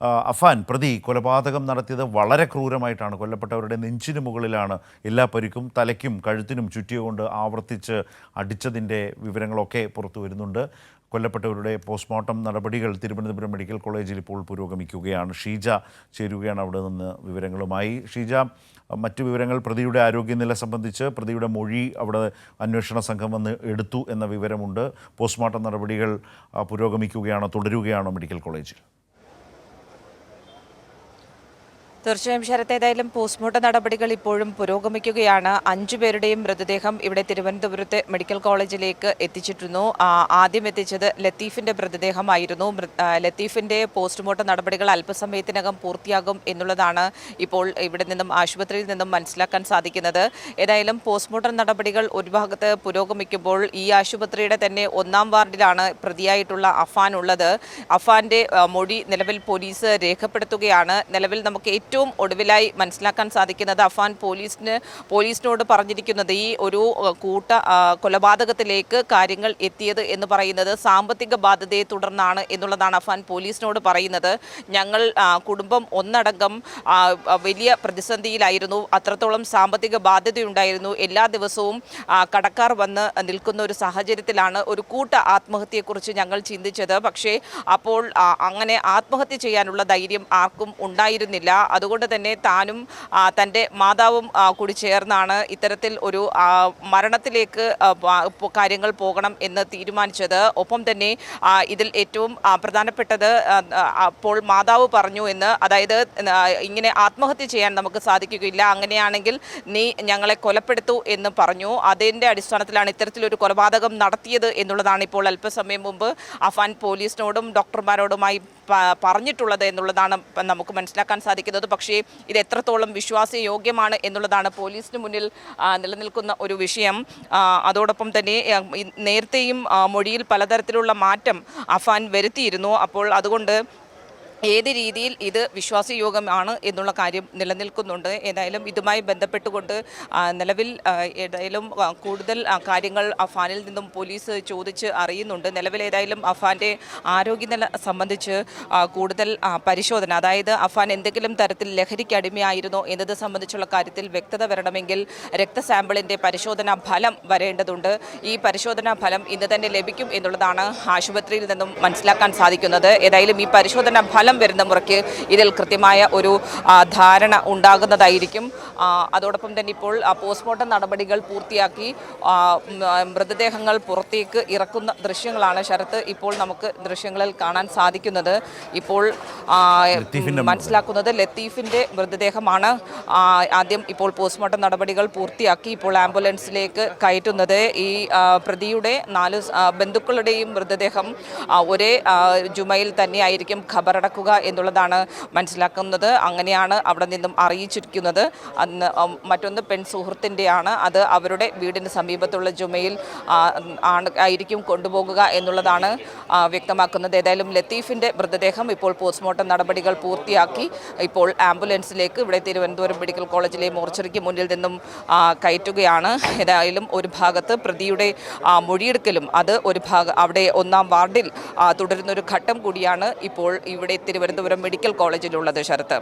അഫാൻ പ്രതി കൊലപാതകം നടത്തിയത് വളരെ ക്രൂരമായിട്ടാണ്. കൊല്ലപ്പെട്ടവരുടെ നെഞ്ചിന് മുകളിലാണ്. എല്ലാ പരിക്കും തലയ്ക്കും കഴുത്തിനും ചുറ്റിയുകൊണ്ട് ആവർത്തിച്ച് അടിച്ചതിന്റെ വിവരങ്ങളൊക്കെ പുറത്തു വരുന്നുണ്ട്. കൊല്ലപ്പെട്ടവരുടെ പോസ്റ്റ്മോർട്ടം നടപടികൾ തിരുവനന്തപുരം മെഡിക്കൽ കോളേജിൽ ഇപ്പോൾ പുരോഗമിക്കുകയാണ്. ഷീജ ചേരുകയാണ് അവിടെ നിന്ന് വിവരങ്ങളുമായി. ഷീജ മറ്റു വിവരങ്ങൾ പ്രതിയുടെ ആരോഗ്യനില സംബന്ധിച്ച് പ്രതിയുടെ മൊഴി അവിടെ അന്വേഷണ സംഘം വന്ന് എടുത്തു എന്ന വിവരമുണ്ട്. പോസ്റ്റ്മോർട്ടം നടപടികൾ പുരോഗമിക്കുകയാണോ തുടരുകയാണോ മെഡിക്കൽ കോളേജിൽ? തീർച്ചയായും ശരത്ത് ഏതായാലും പോസ്റ്റ്മോർട്ടം നടപടികൾ ഇപ്പോഴും പുരോഗമിക്കുകയാണ്. അഞ്ചു പേരുടെയും മൃതദേഹം ഇവിടെ തിരുവനന്തപുരത്ത് മെഡിക്കൽ കോളേജിലേക്ക് എത്തിച്ചിരുന്നു. ആദ്യം എത്തിച്ചത് ലത്തീഫിന്റെ മൃതദേഹമായിരുന്നു. ലത്തീഫിന്റെ പോസ്റ്റ്മോർട്ടം നടപടികൾ അല്പസമയത്തിനകം പൂർത്തിയാകും എന്നുള്ളതാണ് ഇപ്പോൾ ഇവിടെ നിന്നും ആശുപത്രിയിൽ നിന്നും മനസ്സിലാക്കാൻ സാധിക്കുന്നത്. ഏതായാലും പോസ്റ്റ്മോർട്ടം നടപടികൾ ഒരു ഭാഗത്ത് പുരോഗമിക്കുമ്പോൾ ഈ ആശുപത്രിയുടെ തന്നെ ഒന്നാം വാർഡിലാണ് പ്രതിയായിട്ടുള്ള അഫാൻ ഉള്ളത്. അഫാന്റെ മൊഴി നിലവിൽ പോലീസ് രേഖപ്പെടുത്തുകയാണ്. നിലവിൽ നമുക്ക് ഏറ്റവും ഒടുവിലായി മനസ്സിലാക്കാൻ സാധിക്കുന്നത് അഫാൻ പോലീസിന് പോലീസിനോട് പറഞ്ഞിരിക്കുന്നത് ഈ ഒരു കൂട്ട കൊലപാതകത്തിലേക്ക് കാര്യങ്ങൾ എത്തിയത് എന്ന് പറയുന്നത് സാമ്പത്തിക ബാധ്യതയെ തുടർന്നാണ് എന്നുള്ളതാണ് അഫാൻ പോലീസിനോട് പറയുന്നത്. ഞങ്ങൾ കുടുംബം ഒന്നടങ്കം വലിയ പ്രതിസന്ധിയിലായിരുന്നു. അത്രത്തോളം സാമ്പത്തിക ബാധ്യതയുണ്ടായിരുന്നു. എല്ലാ ദിവസവും കടക്കാർ വന്ന് നിൽക്കുന്ന ഒരു സാഹചര്യത്തിലാണ് ഒരു കൂട്ട ആത്മഹത്യയെക്കുറിച്ച് ഞങ്ങൾ ചിന്തിച്ചത്. പക്ഷേ അപ്പോൾ അങ്ങനെ ആത്മഹത്യ ചെയ്യാനുള്ള ധൈര്യം ആർക്കും ഉണ്ടായിരുന്നില്ല. അതുകൊണ്ട് തന്നെ താനും തന്റെ മാതാവും കൂടി ചേർന്നാണ് ഇത്തരത്തിൽ ഒരു മരണത്തിലേക്ക് കാര്യങ്ങൾ പോകണം എന്ന് തീരുമാനിച്ചത്. ഒപ്പം തന്നെ ഇതിൽ ഏറ്റവും പ്രധാനപ്പെട്ടത് അപ്പോൾ മാതാവ് പറഞ്ഞു എന്ന് അതായത് ഇങ്ങനെ ആത്മഹത്യ ചെയ്യാൻ നമുക്ക് സാധിക്കുകയില്ല. അങ്ങനെയാണെങ്കിൽ നീ ഞങ്ങളെ കൊലപ്പെടുത്തു എന്ന് പറഞ്ഞു. അതിന്റെ അടിസ്ഥാനത്തിലാണ് ഇത്തരത്തിലൊരു കൊലപാതകം നടത്തിയത് എന്നുള്ളതാണ് ഇപ്പോൾ അല്പസമയം മുമ്പ് അഫാൻ പോലീസിനോടും ഡോക്ടർമാരോടുമായി പറഞ്ഞിട്ടുള്ളത് എന്നുള്ളതാണ് നമുക്ക് മനസ്സിലാക്കാൻ സാധിക്കുന്നത്. പക്ഷേ ഇത് എത്രത്തോളം വിശ്വാസയോഗ്യമാണ് എന്നുള്ളതാണ് പോലീസിന് മുന്നിൽ നിലനിൽക്കുന്ന ഒരു വിഷയം. അതോടൊപ്പം തന്നെ നേരത്തെയും മൊഴിയിൽ പലതരത്തിലുള്ള മാറ്റം അഫാൻ വരുത്തിയിരുന്നു. അപ്പോൾ അതുകൊണ്ട് ഏത് രീതിയിൽ ഇത് വിശ്വാസയോഗ്യമാണ് എന്നുള്ള കാര്യം നിലനിൽക്കുന്നുണ്ട്. ഏതായാലും ഇതുമായി ബന്ധപ്പെട്ടുകൊണ്ട് നിലവിൽ ഏതായാലും കൂടുതൽ കാര്യങ്ങൾ അഫാനിൽ നിന്നും പോലീസ് ചോദിച്ച് അറിയുന്നുണ്ട്. നിലവിൽ ഏതായാലും അഫാന്റെ ആരോഗ്യനില സംബന്ധിച്ച് കൂടുതൽ പരിശോധന അതായത് അഫാൻ എന്തെങ്കിലും തരത്തിൽ ലഹരിക്ക് അടിമയായിരുന്നോ എന്നത് സംബന്ധിച്ചുള്ള കാര്യത്തിൽ വ്യക്തത വരണമെങ്കിൽ രക്ത രക്തസാമ്പിളിന്റെ പരിശോധനാ ഫലം വരേണ്ടതുണ്ട്. ഈ പരിശോധനാ ഫലം ഇന്ന് തന്നെ ലഭിക്കും എന്നുള്ളതാണ് ആശുപത്രിയിൽ നിന്നും മനസ്സിലാക്കാൻ സാധിക്കുന്നത്. ഏതായാലും ഈ പരിശോധനാ ഫലം വരുന്ന മുറയ്ക്ക് ഇതിൽ കൃത്യമായ ഒരു ധാരണ ഉണ്ടാകുന്നതായിരിക്കും. അതോടൊപ്പം തന്നെ ഇപ്പോൾ പോസ്റ്റ്മോർട്ടം നടപടികൾ പൂർത്തിയാക്കി മൃതദേഹങ്ങൾ പുറത്തേക്ക് ഇറക്കുന്ന ദൃശ്യങ്ങളാണ് ശരത്ത് ഇപ്പോൾ നമുക്ക് ദൃശ്യങ്ങളിൽ കാണാൻ സാധിക്കുന്നത്. ഇപ്പോൾ മനസ്സിലാക്കുന്നത് ലത്തീഫിന്റെ മൃതദേഹമാണ് ആദ്യം ഇപ്പോൾ പോസ്റ്റ്മോർട്ടം നടപടികൾ പൂർത്തിയാക്കി ഇപ്പോൾ ആംബുലൻസിലേക്ക് കയറ്റുന്നത്. ഈ പ്രതിയുടെ നാല് ബന്ധുക്കളുടെയും മൃതദേഹം ഒരേ ജുമയിൽ തന്നെയായിരിക്കും ഖബറടക്കുക എന്നുള്ളതാണ് മനസ്സിലാക്കുന്നത്. അങ്ങനെയാണ് അവിടെ നിന്നും അറിയിച്ചിരിക്കുന്നത്. അന്ന് മറ്റൊന്ന് പെൺ സുഹൃത്തിന്റെയാണ്. അത് അവരുടെ വീടിന് സമീപത്തുള്ള ജുമയിൽ ആണ് ആയിരിക്കും കൊണ്ടുപോകുക എന്നുള്ളതാണ് വ്യക്തമാക്കുന്നത്. ഏതായാലും ലത്തീഫിന്റെ മൃതദേഹം ഇപ്പോൾ പോസ്റ്റ്മോർട്ടം നടപടികൾ പൂർത്തിയാക്കി. ഇപ്പോൾ ആംബുലൻസിലേക്ക് ഇവിടെ തിരുവനന്തപുരം മെഡിക്കൽ കോളേജിലെ മോർച്ചറിക്ക് മുന്നിൽ നിന്നും കയറ്റുകയാണ്. ഏതായാലും ഒരു ഭാഗത്ത് പ്രതിയുടെ മൊഴിയെടുക്കലും അത് ഒരു ഭാഗം അവിടെ ഒന്നാം വാർഡിൽ തുടരുന്നൊരു ഘട്ടം കൂടിയാണ് ഇപ്പോൾ ഇവിടെ തിരുവനന്തപുരം മെഡിക്കൽ കോളേജിലുള്ളത് ശരത്ത്.